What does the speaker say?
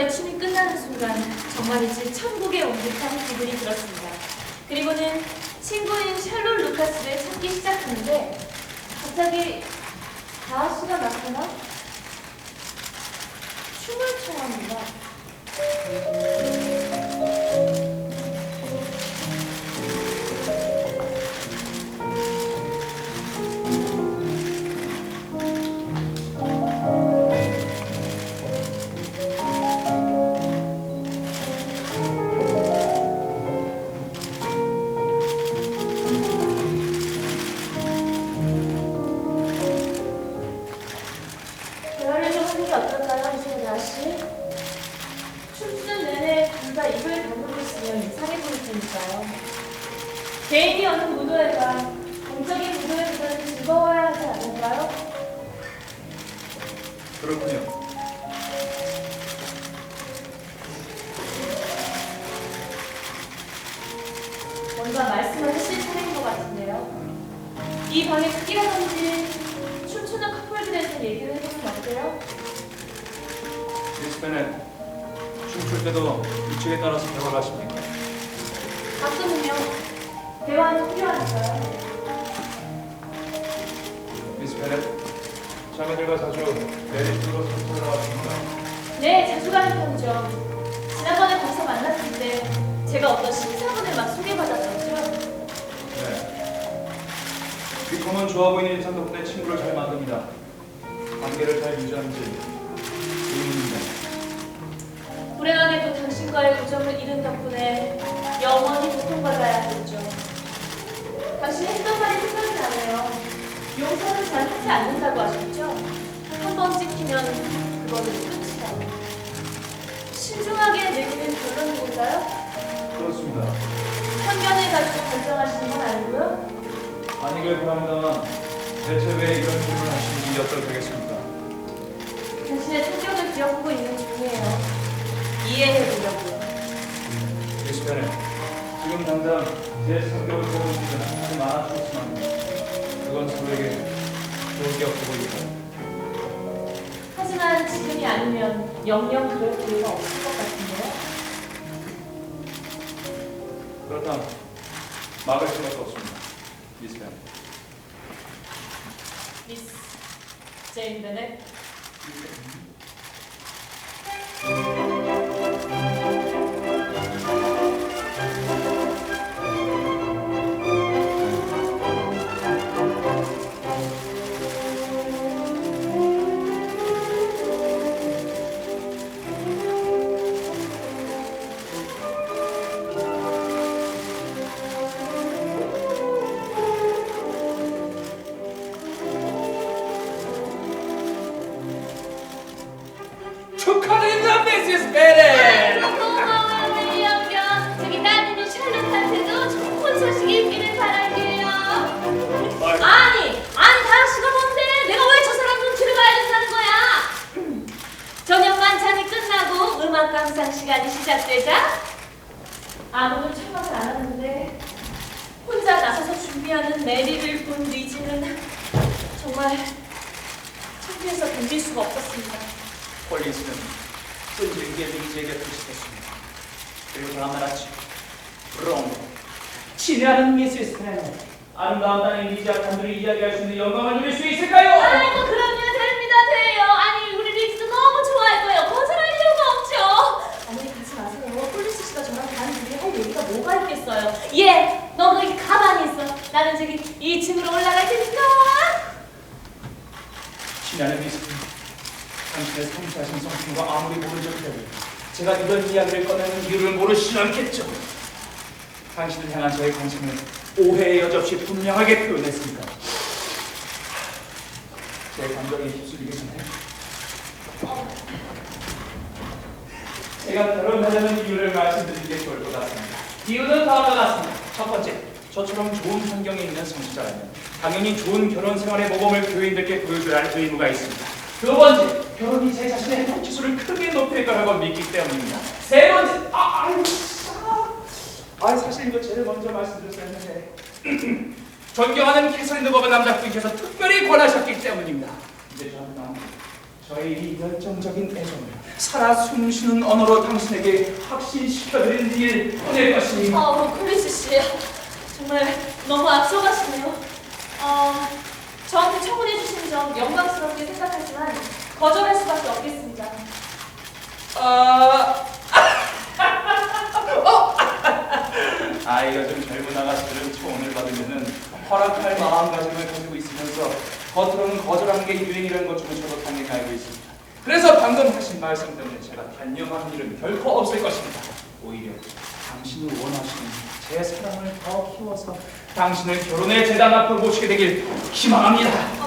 저의 춤이 끝나는 순간 정말이지 천국에 온 듯한 기분이 들었습니다. 그리고는 친구인 샬롯 루카스를 찾기 시작하는데 갑자기 다하 씨가 나타나 춤을 춰합니다. 어떨까요, 이소라 씨? 춤추는 내내 둘다 입을 다물고 있으면 이상해 보일 테니까요. 개인이 여는 무도회가 공적인 무도회보다는 즐거워야 하지 않을까요? 그렇군요. 뭔가 말씀을 하실 차례인 것 같은데요. 이 방의 크기라든지 춤추는 커플들에 대해서 얘기를 해보면 어때요? 미스 베넷, 춤출 때도 규칙에 따라서 대화를 하십니까? 가끔은요, 대화는 필요하니까요. 베넷, 자매들과 자주 내리쪽으로 손을 나왔습니다. 네, 자주 가는 편이죠. 지난번에 거기서 만났을 때 제가 어떤 신사분을 막 소개받았었죠. 네. 위컴은 좋아 보이는 인상 덕분에 친구를 잘 만듭니다. 관계를 잘 유지하는지 의 문입니다. 불행하게도 당신과의 우정을 잃은 덕분에 영원히 고통받아야 했죠. 당신이 했던 말이 생각이 나네요. 용서는 잘 하지 않는다고 하셨죠? 한 번 찍히면 그거는 끝이라고. 신중하게 내리는 결론인 건가요? 그렇습니다. 편견을 가지고 결정하시는 건 아니고요? 아니길 바랍니다만 대체 왜 이런 질문을 하시는지 여쭤도 되겠습니까? 당신의 성격을 기억하고 있는 중이에요. 이해해 보려고요. 미스 베넷, 지금 당장 제 성격을 보는 분은 아주 많아졌지만 그건 서로에게 좋은 게 없어 보입니다. 하지만 지금이 아니면 영영 그럴 기회가 없을 것 같은데요? 그렇다면 막을 수밖에 없습니다. 미스 베넷. 미스 제인 베넷. 음악 감상 시간이 시작되자 아무도 참석을 안 하는데 혼자 나서서 준비하는 메리를 본 리지는 정말 창피해서 견딜 수가 없었습니다. 폴리스는 끈질기게 리지에게 도착했습니다. 그리고 다음 날 아침, 브롬, 친애하는 미시스 베렌. 아름다운 딸인 리지와 단둘이 이야기할 수 있는 영광을 누릴 수 있을까요? 아이고 그럼요 됩니다 돼요 아니 우리 리즈도 너무 좋아할 거예요 거절할 이유가 없죠 어머니 가지 마세요 폴리스 씨가 저랑 다른 둘이 할 얘기가 뭐가 있겠어요 예 너도 이렇게 가만히 있어 나는 저기 2층으로 올라갈 테니까 친애하는 미시스 당신의 섬세하신 성품과 아무리 모른 적이라도 제가 이런 이야기를 꺼내는 이유를 모르시진 않겠죠. 당신을 향한 저의 관심을 오해의 여지없이 분명하게 표현했습니다. 제 전에 어, 제가 결혼하려는 이유를 말씀드리는 게 좋을 것 같습니다. 이유는 다음과 같습니다. 첫 번째, 저처럼 좋은 환경에 있는 성직자라면 당연히 좋은 결혼 생활의 모범을 교인들께 보여줘야 할 의무가 있습니다. 두 번째, 결혼이 제 자신의 행복 지수를 크게 높일 거라고 믿기 때문입니다. 세 번째, 아, 아, 아, 사실 이거 제일 먼저 말씀드렸어야 했는데 존경하는 캐서린 법의 남자분께서 특별히 권하셨기 때문입니다. 이제 저는 저의 이 열정적인 애정을 살아 숨쉬는 언어로 당신에게 확신시켜드린 일 보낼 것이니 아, 로클리스 씨. 정말 너무 앞서가시네요. 어, 저한테 청혼해주신 점 영광스럽게 생각하지만 거절할 수밖에 없겠습니다. 아, 어? 아이가 좀 젊은 아가씨들은 초혼을 받으면은 허락할 마음가짐을 가지고 있으면서 겉으로는 거절하는 게 유행이라는 것 중에 저도 당연히 알고 있습니다. 그래서 방금 하신 말씀 때문에 제가 단념한 일은 결코 없을 것입니다. 오히려 당신이 원하시는 제 사랑을 더 키워서 당신을 결혼의 재단 앞으로 모시게 되길 희망합니다.